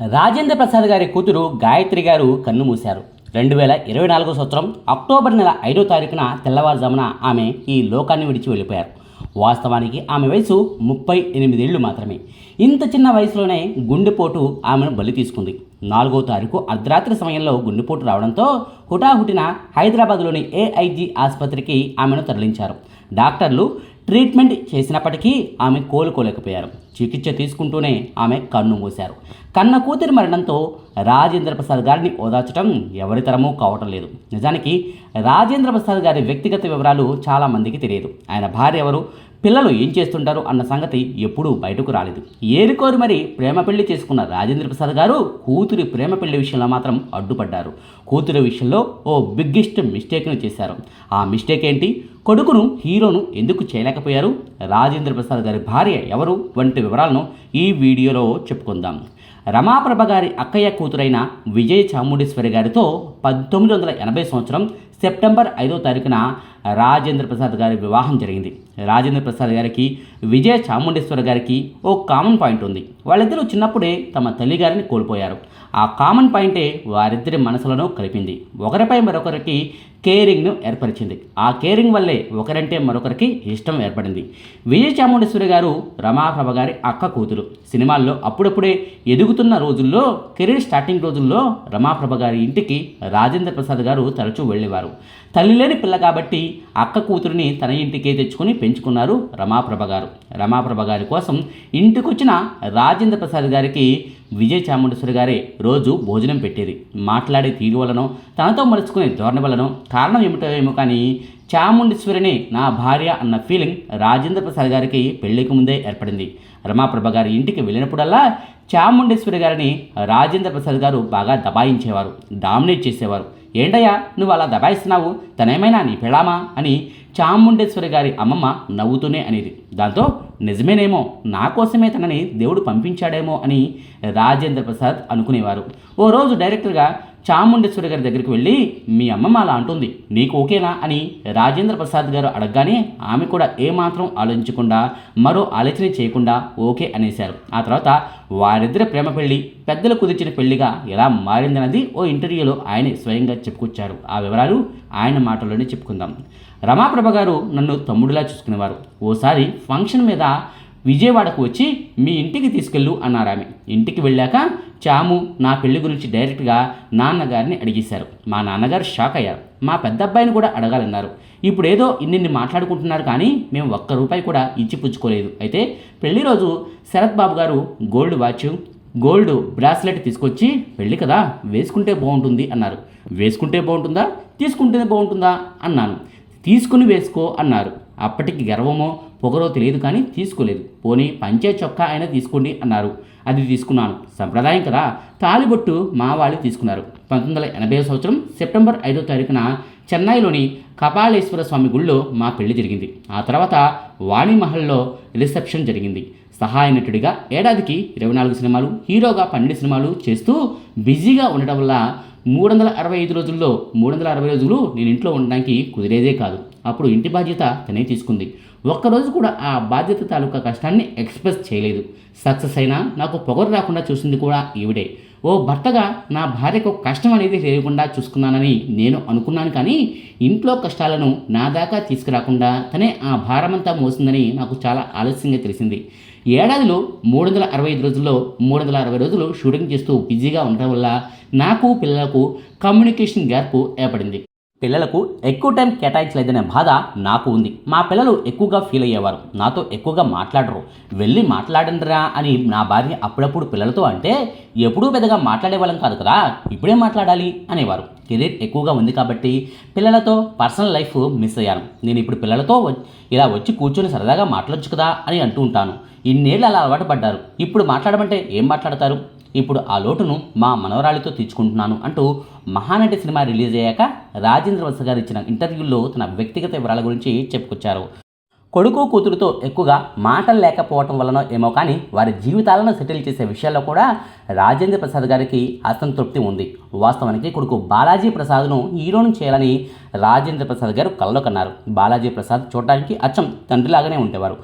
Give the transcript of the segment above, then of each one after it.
రాజేంద్ర ప్రసాద్ గారి కూతురు గాయత్రి గారు కన్ను మూశారు. రెండు వేల ఇరవై నాలుగో సంవత్సరం అక్టోబర్ నెల ఐదో తారీఖున తెల్లవారుజామున ఆమె ఈ లోకాన్ని విడిచి వెళ్ళిపోయారు. వాస్తవానికి ఆమె వయసు ముప్పై ఎనిమిదేళ్ళు మాత్రమే. ఇంత చిన్న వయసులోనే గుండెపోటు ఆమెను బలి తీసుకుంది. నాలుగో తారీఖు అర్ధరాత్రి సమయంలో గుండెపోటు రావడంతో హుటాహుటిన హైదరాబాద్లోని ఏఐజీ ఆసుపత్రికి ఆమెను తరలించారు. డాక్టర్లు ట్రీట్మెంట్ చేసినప్పటికీ ఆమె కోలుకోలేకపోయారు. చికిత్స తీసుకుంటూనే ఆమె కన్ను మూశారు. కన్న కూతురి మరణంతో రాజేంద్ర ప్రసాద్ గారిని ఓదార్చడం ఎవరి తరమూ కావటం లేదు. నిజానికి రాజేంద్ర ప్రసాద్ గారి వ్యక్తిగత వివరాలు చాలా మందికి తెలియదు. ఆయన భార్య ఎవరు? పిల్లలు ఏం చేస్తుంటారు అన్న సంగతి ఎప్పుడూ బయటకు రాలేదు. ఏరుకోరు మరి ప్రేమ పెళ్ళి చేసుకున్న రాజేంద్ర ప్రసాద్ గారు కూతురి ప్రేమ పెళ్ళి విషయంలో మాత్రం అడ్డుపడ్డారు. కూతురి విషయంలో ఓ బిగ్గెస్ట్ మిస్టేక్ను చేశారు. ఆ మిస్టేక్ ఏంటి? కొడుకును హీరోను ఎందుకు చేయలేకపోయారు? రాజేంద్ర ప్రసాద్ గారి భార్య ఎవరు? వంటి వివరాలను ఈ వీడియోలో చెప్పుకుందాం. రమాప్రభ గారి అక్కయ్య కూతురైన విజయ చాముండేశ్వరి గారితో పంతొమ్మిది వందల ఎనభై సంవత్సరం సెప్టెంబర్ ఐదో తారీఖున రాజేంద్ర ప్రసాద్ గారి వివాహం జరిగింది. రాజేంద్ర ప్రసాద్ గారికి విజయ చాముండేశ్వరి గారికి ఓ కామన్ పాయింట్ ఉంది. వాళ్ళిద్దరూ చిన్నప్పుడే తమ తల్లి గారిని కోల్పోయారు. ఆ కామన్ పాయింటే వారిద్దరి మనసులను కలిపింది. ఒకరిపై మరొకరికి కేరింగ్ను ఏర్పరిచింది. ఆ కేరింగ్ వల్లే ఒకరంటే మరొకరికి ఇష్టం ఏర్పడింది. విజయ చాముండేశ్వరి గారు రమాప్రభ గారి అక్క కూతురు. సినిమాల్లో అప్పుడప్పుడే ఎదుగుతున్న రోజుల్లో కెరీర్ స్టార్టింగ్ రోజుల్లో రమాప్రభ గారి ఇంటికి రాజేంద్ర ప్రసాద్ గారు తరచూ వెళ్ళేవారు. తల్లి లేని పిల్ల కాబట్టి అక్క కూతురిని తన ఇంటికే తెచ్చుకొని పెంచుకున్నారు రమాప్రభ గారు. రమాప్రభ గారి కోసం ఇంటికొచ్చిన రాజేంద్ర ప్రసాద్ గారికి విజయ చాముండేశ్వరి గారే రోజు భోజనం పెట్టేది. మాట్లాడే తీరు వలనో తనతో మలుచుకునే ధోరణి వలనో కారణం ఏమిటో ఏమో కానీ చాముండేశ్వరిని నా భార్య అన్న ఫీలింగ్ రాజేంద్ర ప్రసాద్ గారికి పెళ్ళికి ముందే ఏర్పడింది. రమాప్రభ గారి ఇంటికి వెళ్ళినప్పుడల్లా చాముండేశ్వరి గారిని రాజేంద్ర ప్రసాద్ గారు బాగా దబాయించేవారు డామినేట్ చేసేవారు. ఏంటయ్యా నువ్వు అలా దబాయిస్తున్నావు? తనేమైనా నీ పెళ్ళామా? అని చాముండేశ్వరి గారి అమ్మమ్మ నవ్వుతూనే అనేది. దాంతో నిజమేనేమో నా కోసమే తనని దేవుడు పంపించాడేమో అని రాజేంద్ర ప్రసాద్ అనుకునేవారు. ఓ రోజు డైరెక్టర్గా చాముండేశ్వరి గారి దగ్గరికి వెళ్ళి మీ అమ్మమ్మ అలా అంటుంది నీకు ఓకేనా? అని రాజేంద్ర ప్రసాద్ గారు అడగగానే ఆమె కూడా ఏమాత్రం ఆలోచించకుండా మరో ఆలోచన చేయకుండా ఓకే అనేశారు. ఆ తర్వాత వారిద్దరి ప్రేమ పెళ్ళి పెద్దలు కుదిర్చిన పెళ్ళిగా ఎలా మారిందన్నది ఓ ఇంటర్వ్యూలో ఆయన స్వయంగా చెప్పుకొచ్చారు. ఆ వివరాలు ఆయన మాటల్లోనే చెప్పుకుందాం. రమాప్రభ గారు నన్ను తమ్ముడిలా చూసుకునేవారు. ఓసారి ఫంక్షన్ మీద విజయవాడకు వచ్చి మీ ఇంటికి తీసుకెళ్ళు అన్నారు ఆమె. ఇంటికి వెళ్ళాక చాము నా పెళ్ళి గురించి డైరెక్ట్గా నాన్నగారిని అడిగేశారు. మా నాన్నగారు షాక్ అయ్యారు. మా పెద్ద అబ్బాయిని కూడా అడగాలన్నారు. ఇప్పుడేదో ఇన్నిన్ని మాట్లాడుకుంటున్నారు కానీ మేము ఒక్క రూపాయి కూడా ఇచ్చి పుచ్చుకోలేదు. అయితే పెళ్ళి రోజు శరత్ బాబు గారు గోల్డ్ వాచ్ గోల్డ్ బ్రాస్లెట్ తీసుకొచ్చి పెళ్ళి కదా వేసుకుంటే బాగుంటుంది అన్నారు. వేసుకుంటే బాగుంటుందా తీసుకుంటేనే బాగుంటుందా అన్నాను. తీసుకుని వేసుకో అన్నారు. అప్పటికి గర్వమో పొగరో తెలియదు కానీ తీసుకోలేదు. పోనీ పంచే చొక్కా అయినా తీసుకోండి అన్నారు. అది తీసుకున్నాను. సంప్రదాయం కదా. తాలిబొట్టు మా వాళ్ళు తీసుకున్నారు. పంతొమ్మిది వందల ఎనభై సంవత్సరం సెప్టెంబర్ ఐదో తారీఖున చెన్నైలోని కపాలేశ్వర స్వామి గుళ్ళో మా పెళ్ళి జరిగింది. ఆ తర్వాత వాణిమహల్లో రిసెప్షన్ జరిగింది. సహాయ నటుడిగా ఏడాదికి ఇరవై నాలుగు సినిమాలు హీరోగా పన్నెండు సినిమాలు చేస్తూ బిజీగా ఉండటం వల్ల మూడు వందల అరవై ఐదు రోజుల్లో మూడు వందల అరవై రోజులు నేను ఇంట్లో ఉండడానికి కుదిరేదే కాదు. అప్పుడు ఇంటి బాధ్యత తనే తీసుకుంది. ఒక్కరోజు కూడా ఆ బాధ్యత తాలూకా కష్టాన్ని ఎక్స్ప్రెస్ చేయలేదు. సక్సెస్ అయినా నాకు పొగరు రాకుండా చూసింది కూడా ఈవిడే. ఓ భర్తగా నా భార్యకు కష్టం అనేది లేకుండా చూసుకున్నానని నేను అనుకున్నాను కానీ ఇంట్లో కష్టాలను నా దాకా తీసుకురాకుండా తనే ఆ భారమంతా మోసిందని నాకు చాలా ఆలస్యంగా తెలిసింది. ఏడాదిలో మూడు వందల అరవై ఐదు రోజుల్లో మూడు వందల అరవై రోజులు షూటింగ్ చేస్తూ బిజీగా ఉండటం వల్ల నాకు పిల్లలకు కమ్యూనికేషన్ గ్యాప్ ఏర్పడింది. పిల్లలకు ఎక్కువ టైం కేటాయించలేదనే బాధ నాకు ఉంది. మా పిల్లలు ఎక్కువగా ఫీల్ అయ్యేవారు. నాతో ఎక్కువగా మాట్లాడరు. వెళ్ళి మాట్లాడండిరా అని నా భార్య అప్పుడప్పుడు పిల్లలతో అంటే ఎప్పుడూ పెద్దగా మాట్లాడేవాళ్ళం కాదు కదా ఇప్పుడే మాట్లాడాలి? అనేవారు. కెరీర్ ఎక్కువగా ఉంది కాబట్టి పిల్లలతో పర్సనల్ లైఫ్ మిస్ అయ్యాను. నేను ఇప్పుడు పిల్లలతో ఇలా వచ్చి కూర్చొని సరదాగా మాట్లాడచ్చు కదా అని అంటూ ఉంటాను. ఇన్నేళ్ళు అలా అలవాటు పడ్డారు. ఇప్పుడు మాట్లాడమంటే ఏం మాట్లాడతారు? ఇప్పుడు ఆ లోటును మా మనవరాలితో తీర్చుకుంటున్నాను అంటూ మహానటి సినిమా రిలీజ్ అయ్యాక రాజేంద్ర వత్స గారు ఇచ్చిన ఇంటర్వ్యూల్లో తన వ్యక్తిగత వివరాల గురించి చెప్పుకొచ్చారు. కొడుకు కూతురుతో ఎక్కువగా మాటలు లేకపోవటం వలన ఏమో కానీ వారి జీవితాలను సెటిల్ చేసే విషయాల్లో కూడా రాజేంద్ర ప్రసాద్ గారికి అసంతృప్తి ఉంది. వాస్తవానికి కొడుకు బాలాజీ ప్రసాద్ను హీరోను చేయాలని రాజేంద్ర ప్రసాద్ గారు కలలో కన్నారు. బాలాజీ ప్రసాద్ చూడడానికి అచ్చం తండ్రిలాగానే ఉండేవారు.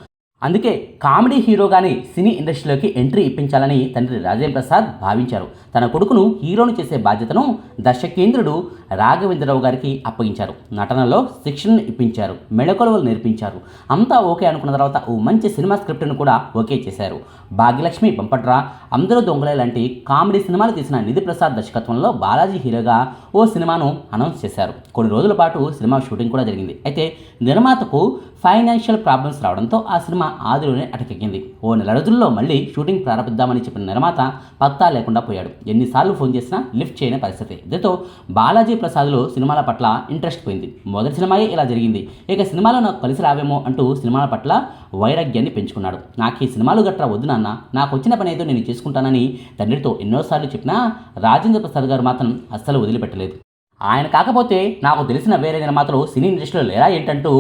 అందుకే కామెడీ హీరోగానే సినీ ఇండస్ట్రీలోకి ఎంట్రీ ఇప్పించాలని తండ్రి రాజేంద్ర ప్రసాద్ భావించారు. తన కొడుకును హీరోను చేసే బాధ్యతను దర్శకేంద్రుడు రాఘవేంద్రరావు గారికి అప్పగించారు. నటనలో శిక్షణను ఇప్పించారు. మెళకువలు నేర్పించారు. అంతా ఓకే అనుకున్న తర్వాత ఓ మంచి సినిమా స్క్రిప్ట్ను కూడా ఓకే చేశారు. భాగ్యలక్ష్మి బంపట్రా అందరూ దొంగలే లాంటి కామెడీ సినిమాలు తీసిన నిధి ప్రసాద్ దర్శకత్వంలో బాలాజీ హీరోగా ఓ సినిమాను అనౌన్స్ చేశారు. కొన్ని రోజుల పాటు సినిమా షూటింగ్ కూడా జరిగింది. అయితే నిర్మాతకు ఫైనాన్షియల్ ప్రాబ్లమ్స్ రావడంతో ఆ సినిమా ఆదిలోనే అటకెక్కింది. ఓ నెల రోజుల్లో మళ్ళీ షూటింగ్ ప్రారంభిద్దామని చెప్పిన నిర్మాత పత్తా లేకుండా పోయాడు. ఎన్నిసార్లు ఫోన్ చేసినా లిఫ్ట్ చేయని పరిస్థితి. దీంతో బాలాజీ ప్రసాద్లో సినిమాల పట్ల ఇంట్రెస్ట్ పోయింది. మొదటి సినిమాయే ఇలా జరిగింది. ఇక సినిమాలో నాకు కలిసి రావేమో అంటూ సినిమాల పట్ల వైరాగ్యాన్ని పెంచుకున్నాడు. నాకు ఈ సినిమాలు గట్రా వద్దు నాన్న నాకు వచ్చిన పని ఏదో నేను చేసుకుంటానని తండ్రితో ఎన్నోసార్లు చెప్పినా రాజేంద్ర ప్రసాద్ గారు మాత్రం అస్సలు వదిలిపెట్టలేదు. ఆయన కాకపోతే నాకు తెలిసిన వేరే నిర్మాతలు సినీ ఇండస్ట్రీలో లేరా ఏంటంటూ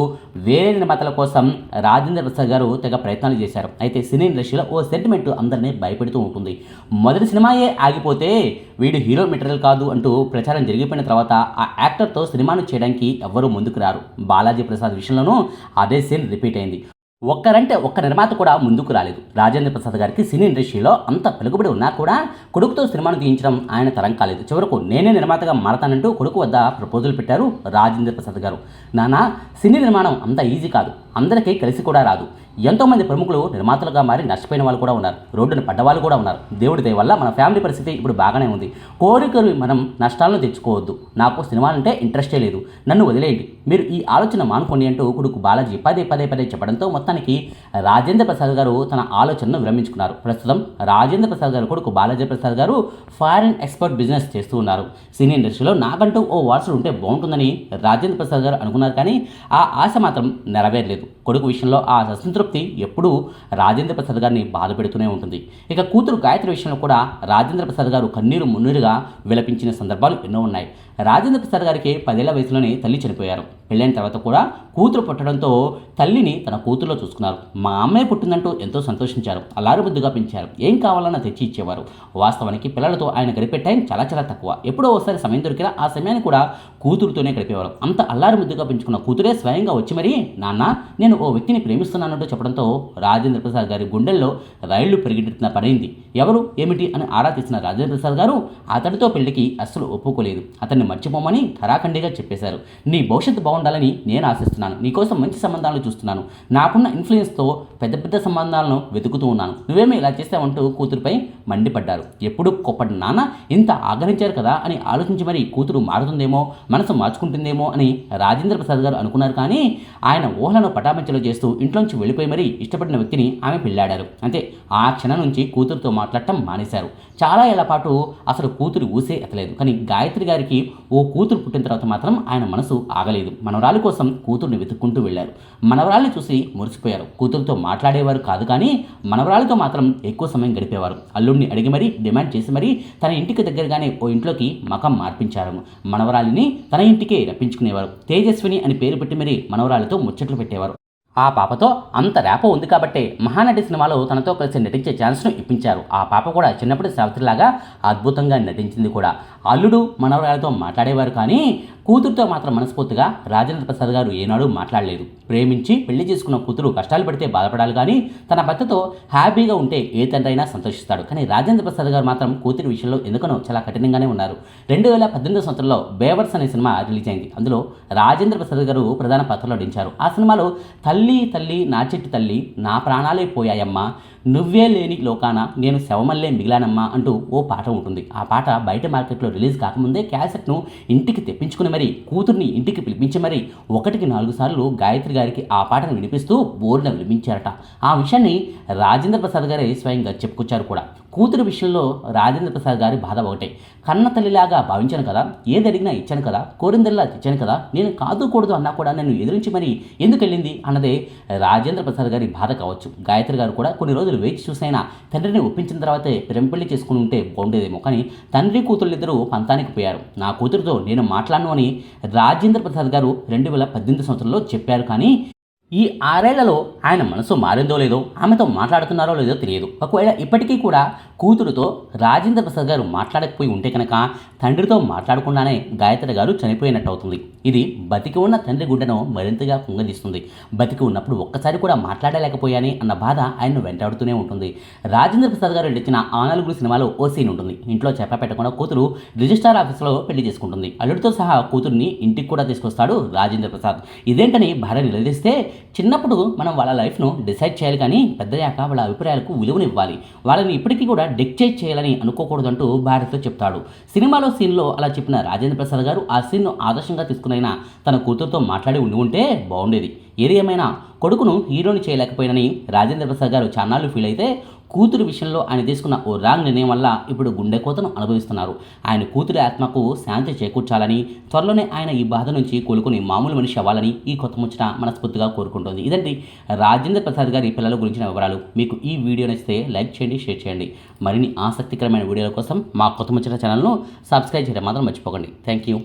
వేరే నిర్మాతల కోసం రాజేంద్ర ప్రసాద్ గారు తెగ ప్రయత్నాలు చేశారు. అయితే సినీ ఇండస్ట్రీలో ఓ సెంటిమెంట్ అందరినీ భయపెడుతూ ఉంటుంది. మొదటి సినిమాయే ఆగిపోతే వీడు హీరో మెటీరియల్ కాదు అంటూ ప్రచారం జరిగిపోయిన తర్వాత ఆ యాక్టర్తో సినిమాను చేయడానికి ఎవ్వరూ ముందుకు రారు. బాలాజీ ప్రసాద్ విషయంలోనూ అదే సీన్ రిపీట్ అయింది. ఒక్కరంటే ఒక్క నిర్మాత కూడా ముందుకు రాలేదు. రాజేంద్ర ప్రసాద్ గారికి సినీ ఇండస్ట్రీలో అంత పెలుగుబడి ఉన్నా కూడా కొడుకుతో సినిమాను తీయించడం ఆయన తరం కాలేదు. చివరకు నేనే నిర్మాతగా మారతానంటూ కొడుకు వద్ద ప్రపోజల్ పెట్టారు రాజేంద్ర ప్రసాద్ గారు. నానా సినీ నిర్మాణం అంత ఈజీ కాదు. అందరికీ కలిసి కూడా రాదు. ఎంతోమంది ప్రముఖులు నిర్మాతలుగా మారి నష్టపోయిన వాళ్ళు కూడా ఉన్నారు. రోడ్డున పడ్డవాళ్ళు కూడా ఉన్నారు. దేవుడి దయ వల్ల మన ఫ్యామిలీ పరిస్థితి ఇప్పుడు బాగానే ఉంది. కోరికలు మనం నష్టాలను తెచ్చుకోవద్దు. నాకు సినిమాలంటే ఇంట్రెస్టే లేదు. నన్ను వదిలేయండి. మీరు ఈ ఆలోచన మానుకోండి అంటూ కొడుకు బాలాజీ పదే పదే పదే చెప్పడంతో మొత్తానికి రాజేంద్ర ప్రసాద్ గారు తన ఆలోచనను విరమించుకున్నారు. ప్రస్తుతం రాజేంద్ర ప్రసాద్ గారు కొడుకు బాలాజీ ప్రసాద్ గారు ఫారిన్ ఎక్స్పోర్ట్ బిజినెస్ చేస్తూ ఉన్నారు. సినీ ఇండస్ట్రీలో నాకంటూ ఓ వారసుడు ఉంటే బాగుంటుందని రాజేంద్ర ప్రసాద్ గారు అనుకున్నారు కానీ ఆ ఆశ మాత్రం నెరవేరలేదు. కొడుకు విషయంలో ఆ అసంతృప్తి ఎప్పుడూ రాజేంద్ర ప్రసాద్ గారిని బాధ పెడుతూనే ఉంటుంది. ఇక కూతురు గాయత్రి విషయంలో కూడా రాజేంద్ర ప్రసాద్ గారు కన్నీరు మున్నీరుగా విలపించిన సందర్భాలు ఎన్నో ఉన్నాయి. రాజేంద్ర ప్రసాద్ గారికి పదేళ్ళ వయసులోనే తల్లి చనిపోయారు. పెళ్ళైన తర్వాత కూడా కూతురు పుట్టడంతో తల్లిని తన కూతురులో చూసుకున్నారు. మా అమ్మాయి పుట్టిందంటూ ఎంతో సంతోషించారు. అల్లారు బుద్ధిగా పెంచారు. ఏం కావాలన్నా తెచ్చి ఇచ్చేవారు. వాస్తవానికి పిల్లలతో ఆయన గడిపే టైం చాలా చాలా తక్కువ. ఎప్పుడో ఒకసారి సమయం దొరికినా ఆ సమయాన్ని కూడా కూతురుతోనే గడిపేవారు. అంత అల్లారు ముద్దుగా పెంచుకున్న కూతురే స్వయంగా వచ్చి మరీ నాన్న నేను ఓ వ్యక్తిని ప్రేమిస్తున్నానంటూ చెప్పడంతో రాజేంద్ర ప్రసాద్ గారి గుండెల్లో రైళ్ళు పెరిగిన పడైంది ఎవరు ఏమిటి? అని ఆరా తీసిన రాజేంద్ర ప్రసాద్ గారు అతడితో పెళ్ళికి అస్సలు ఒప్పుకోలేదు. అతన్ని మర్చిపోమని ఖరాఖండిగా చెప్పేశారు. నీ భవిష్యత్తు బాగుండాలని నేను ఆశిస్తున్నాను. నీకోసం మంచి సంబంధాలు చూస్తున్నాను. నాకున్న ఇన్ఫ్లుయెన్స్తో పెద్ద పెద్ద సంబంధాలను వెతుకుతూ ఉన్నాను. నువ్వేమీ ఇలా చేస్తావంటూ కూతురుపై మండిపడ్డారు. ఎప్పుడు కొప్పటి నాన్న ఇంత ఆగ్రహించారు కదా అని ఆలోచించి మరి కూతురు మారుతుందేమో మనసు మార్చుకుంటుందేమో అని రాజేంద్ర ప్రసాద్ గారు అనుకున్నారు కానీ ఆయన ఊహలను పటాపంచలు చేస్తూ ఇంట్లోంచి వెళ్ళిపోయి మరీ ఇష్టపడిన వ్యక్తిని ఆమె పెళ్ళాడారు అంతే ఆ క్షణం నుంచి కూతురుతో మాట్లాడటం మానేశారు. చాలా ఏళ్ళ పాటు అసలు కూతురు ఊసే ఎత్తలేదు. కానీ గాయత్రి గారికి ఓ కూతురు పుట్టిన తర్వాత మాత్రం ఆయన మనసు ఆగలేదు. మనవరాలి కోసం కూతుర్ని వెతుక్కుంటూ వెళ్ళారు. మనవరాల్ని చూసి మురిసిపోయారు. కూతురుతో మాట్లాడేవారు కాదు కానీ మనవరాలితో మాత్రం ఎక్కువ సమయం గడిపేవారు. అల్లుడిని అడిగి మరీ డిమాండ్ చేసి మరీ తన ఇంటికి దగ్గరగానే ఓ ఇంట్లోకి మకం మార్పించారు. మనవరాలిని తన ఇంటికే రప్పించుకునేవారు. తేజస్విని అని పేరు పెట్టి మరీ మనవరాలితో ముచ్చట్లు పెట్టేవారు. ఆ పాపతో అంత ర్యాపో ఉంది కాబట్టే మహానటి సినిమాలో తనతో కలిసి నటించే ఛాన్స్ను ఇప్పించారు. ఆ పాప కూడా చిన్నప్పటి సావిత్రిలాగా అద్భుతంగా నటించింది కూడా. అల్లుడు మనవరాలతో మాట్లాడేవారు కానీ కూతురుతో మాత్రం మనస్ఫూర్తిగా రాజేంద్ర ప్రసాద్ గారు ఏనాడు మాట్లాడలేదు. ప్రేమించి పెళ్ళి చేసుకున్న కూతురు కష్టాలు పడితే బాధపడాలి కానీ తన భర్తతో హ్యాపీగా ఉంటే ఏ తండ్రైనా సంతోషిస్తాడు. కానీ రాజేంద్ర ప్రసాద్ గారు మాత్రం కూతురి విషయంలో ఎందుకనో చాలా కఠినంగానే ఉన్నారు. రెండు వేల పద్దెనిమిది సంవత్సరంలో బేవర్స్ అనే సినిమా రిలీజ్ అయింది అందులో రాజేంద్ర ప్రసాద్ గారు ప్రధాన పాత్రలో నటించారు. ఆ సినిమాలో తల్లి తల్లి నా చెట్టు తల్లి నా ప్రాణాలే పోయాయమ్మా నువ్వే లేని లోకాన నేను శవమల్లే మిగిలానమ్మా అంటూ ఓ పాట ఉంటుంది. ఆ పాట బయట మార్కెట్లో రిలీజ్ కాకముందే క్యాసెట్ను ఇంటికి తెప్పించుకుని మరి కూతుర్ని ఇంటికి పిలిపించి మరి ఒకటికి నాలుగు సార్లు గాయత్రి గారికి ఆ పాటను వినిపిస్తూ బోర్డున వినిపించారట. ఆ విషయాన్ని రాజేంద్ర ప్రసాద్ గారే స్వయంగా చెప్పుకొచ్చారు కూడా. కూతురు విషయంలో రాజేంద్ర ప్రసాద్ గారి బాధ ఒకటే. కన్న తల్లిలాగా భావించాను కదా ఏది అడిగినా ఇచ్చాను కదా కోరిందల్లా తెచ్చాను కదా నేను కాదు కూడదు అన్నా కూడా నేను ఎదిరించి మరి ఎందుకు వెళ్ళింది అన్నదే రాజేంద్ర ప్రసాద్ గారి బాధ కావచ్చు. గాయత్రి గారు కూడా కొన్ని రోజులు వేచి చూసైనా తండ్రిని ఒప్పించిన తర్వాతే పెంపెళ్ళి చేసుకుని ఉంటే బాగుండేదేమో కానీ తండ్రి కూతురు పంతానికి పోయారు. నా కూతురుతో నేను మాట్లాడను అని రాజేంద్ర ప్రసాద్ గారు రెండు వేల పద్దెనిమిది సంవత్సరంలో చెప్పారు కానీ ఈ ఆరేళ్ళలో ఆయన మనసు మారిందో లేదో ఆమెతో మాట్లాడుతున్నారో లేదో తెలియదు. ఒకవేళ ఇప్పటికీ కూడా కూతురుతో రాజేంద్ర ప్రసాద్ గారు మాట్లాడకపోయి ఉంటే కనుక తండ్రితో మాట్లాడకుండానే గాయత్రి గారు చనిపోయినట్టు అవుతుంది ఇది బతికి ఉన్న తండ్రి గుండెను మరింతగా కుంగదీస్తుంది బతికి ఉన్నప్పుడు ఒక్కసారి కూడా మాట్లాడలేకపోయాని అన్న బాధ ఆయన్ను వెంటాడుతూనే ఉంటుంది. రాజేంద్ర ప్రసాద్ గారు నడిచిన ఆ నలుగురు సినిమాలో ఓ సీన్ ఉంటుంది. ఇంట్లో చెప్ప పెట్టకుండా కూతురు రిజిస్ట్రార్ ఆఫీసులో పెళ్ళి చేసుకుంటుంది. అల్లుడితో సహా కూతుర్ని ఇంటికి కూడా తీసుకొస్తాడు రాజేంద్ర ప్రసాద్. ఇదేంటని భార్య నిలదీస్తే చిన్నప్పుడు మనం వాళ్ళ లైఫ్ను డిసైడ్ చేయాలి కానీ పెద్దయ్యాక వాళ్ళ అభిప్రాయాలకు విలువనివ్వాలి. వాళ్ళని ఇప్పటికీ కూడా డిక్టేట్ చేయాలని అనుకోకూడదంటూ భార్యతో చెప్తాడు. సినిమాలో సీన్లో అలా చెప్పిన రాజేంద్ర ప్రసాద్ గారు ఆ సీన్ను ఆదర్శంగా తీసుకునైనా తన కూతురుతో మాట్లాడి ఉండి ఉంటే బాగుండేది. ఏది ఏమైనా కొడుకును హీరోని చేయలేకపోయినని రాజేంద్ర ప్రసాద్ గారు చాన్నాళ్ళు ఫీల్ అయితే కూతురు విషయంలో ఆయన తీసుకున్న ఓ రాంగ్ నిర్ణయం వల్ల ఇప్పుడు గుండె కోతను అనుభవిస్తున్నారు. ఆయన కూతురి ఆత్మకు శాంతి చేకూర్చాలని త్వరలోనే ఆయన ఈ బాధ నుంచి కోలుకుని మామూలు మనిషి అవ్వాలని ఈ కొత్త ముచ్చట మనస్ఫూర్తిగా కోరుకుంటుంది. ఇదండి రాజేంద్ర ప్రసాద్ గారి పిల్లల గురించిన వివరాలు. మీకు ఈ వీడియో నచ్చితే లైక్ చేయండి షేర్ చేయండి. మరిన్ని ఆసక్తికరమైన వీడియోల కోసం మా కొత్త ముచ్చట ఛానల్ను సబ్స్క్రైబ్ చేయడం మాత్రం మర్చిపోకండి. Thank you.